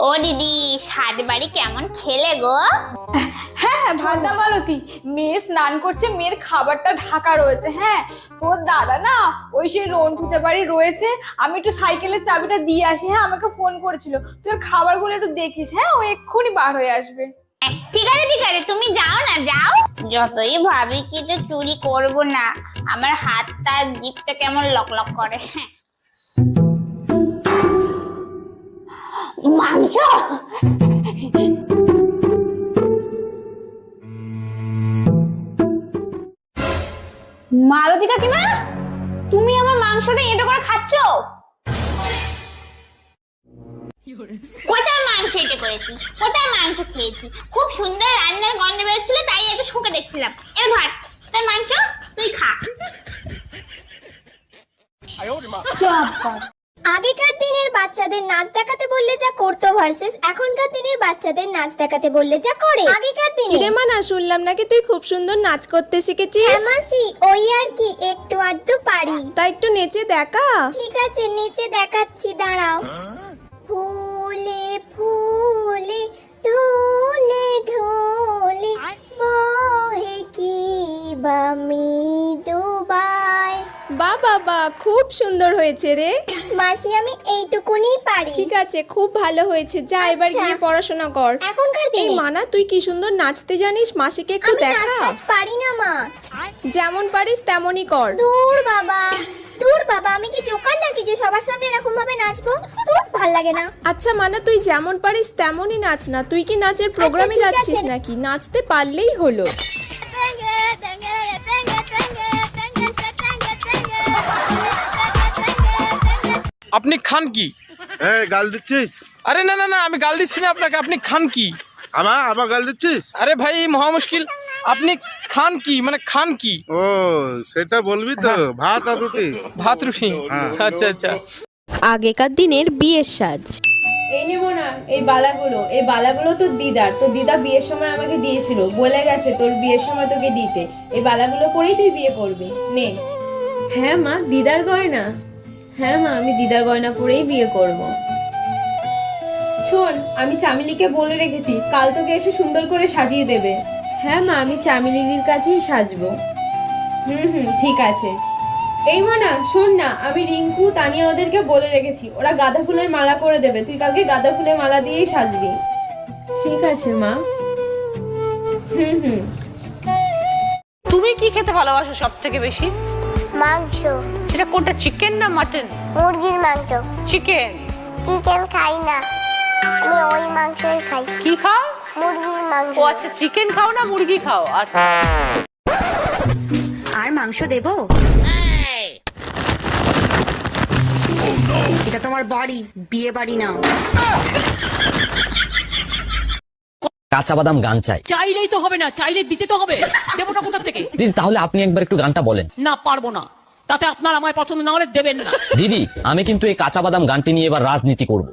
ও দিদি সাত বাড়ি কেমন খেলে গো? হ্যাঁ ভান্ডা মালতী। মেয়ে স্নান করছে মেয়ের খাবারটা ঢাকা রয়েছে হ্যাঁ। তোর দাদা না ওই সেই রন্টুতে বাড়ি রয়েছে আমি একটু সাইকেলের চাবিটা দিয়ে আসি হ্যাঁ আমাকে ফোন করেছিল। তোর খাবারগুলো একটু দেখিস হ্যাঁ ও এক্ষুনি বার হয়ে আসবে। ঠিক আছে ঠিক আছে তুমি যাও না যাও। যতই ভাবি কিছু চুরি করব না আমার হাতটা জিপটা কেমন লক লক করে মাংস মালতী কাকিমা তুমি আমার মাংসটা এঁটো করে খাচ্ছ? কোথায় মাংস এটা করেছি? কোথায় মাংস খেয়েছি? খুব সুন্দর রান্নার গন্ধ বেরোচ্ছিল তাই একটু শুকে দেখছিলাম। এ ধর তোর মাংস তুই খা। দিনের বাচ্চাদের নাচ দেখাতে বললে যা করতো ভার্সেস এখনকার দিনের বাচ্চাদের নাচ দেখাতে বললে যা করে। আগেকার দিনে। কিরে মানা শুনলাম নাকি তুই খুব সুন্দর নাচ করতে শিখেছিস? হ্যাঁ মাসি ওই আর কি একটু আধটু পারি। তা একটু নেচে দেখা। ঠিক আছে নিচে দেখাচ্ছি দাঁড়াও। ফুলে ফুলে ঢোলে বাবা খুব সুন্দর হয়েছে রে। মাসি আমি এইটুকুনি পারি। ঠিক আছে খুব ভালো হয়েছে। যা এবার আচ্ছা। গিয়ে পড়াশোনা কর। এখনকার এই দিনে মানা তুই কি সুন্দর নাচতে জানিস? মাসিকে একটু আমি নাচ দেখা। টাচ পারি না মা। যেমন পারিস তেমনই কর। দূর বাবা। দূর বাবা। আমি কি জোকার নাকি যে সবার সামনে এরকম ভাবে নাচবো? দূর ভালো লাগে না। আচ্ছা মানা তুই যেমন পারিস তেমনই নাচ না। তুই কি নাচের প্রোগ্রামে ঠিক আছে। যাচ্ছিস নাকি? নাচতে পারলেই হলো। আপনি খান কি? এই গাল দিচ্ছিস? আরে না না না আমি গাল দিচ্ছি না আপনাকে আপনি খান কি? আমা আমার গাল দিচ্ছিস? আরে ভাই মহা মুশকিল। আপনি খান কি? মানে খান কি? ও সেটা বলবি তো। ভাত আর রুটি? ভাত রুটি। হ্যাঁ। আচ্ছা আচ্ছা। আগেকার দিনের বিয়ের সাজ। এই নেব না এই বালাগুলো। এই বালাগুলো তোর দিদার। তো দিদা বিয়ের সময় আমাকে দিয়েছিল। বলে গেছে তোর বিয়ের সময় তোকে দিতে। এই বালাগুলো পরেই তুই বিয়ে করবি। নে। হ্যাঁ মা দিদার গয়না। হ্যাঁ মা আমি দিদার গয়না পরেই বিয়ে করব। শোন আমি চামিলিকে বলে রেখেছি কাল তোকে এসে সুন্দর করে সাজিয়ে দেবে। হ্যাঁ মা আমি চামিলিদির কাছেই সাজবো। হুম হুম ঠিক আছে। এই মানা শোন না আমি রিঙ্কু তানিয়া ওদেরকে বলে রেখেছি ওরা গাঁদা ফুলের মালা করে দেবে তুই কালকে গাঁদা ফুলের মালা দিয়েই সাজবি। ঠিক আছে মা। হুম হুম। তুমি কি খেতে ভালোবাসো সব থেকে বেশি? মাংস। সেটা কোনটা চিকেন না মাটন মুরগির মাংস। চিকেন চিকেন খাই না। আমি ওই মাংসই খাই। কি খাও? মুরগির মাংস। ও আচ্ছা চিকেন খাও না মুরগি খাও? আচ্ছা। আর মাংস দেব? এটা তোমার বাড়ি বিয়ে বাড়ি না কাঁচা বাদাম গান চাই। চাইলেই তো হবে না চাইলে দিতে তো হবে। দেবটা কোথা থেকে? দিদি তাহলে আপনি একবার একটু গানটা বলেন। না পারব না। তাতে আপনার আমায় পছন্দ না হলে দেবেন না। দিদি আমি কিন্তু এই কাঁচা বাদাম গানটি নিয়ে এবার রাজনীতি করব।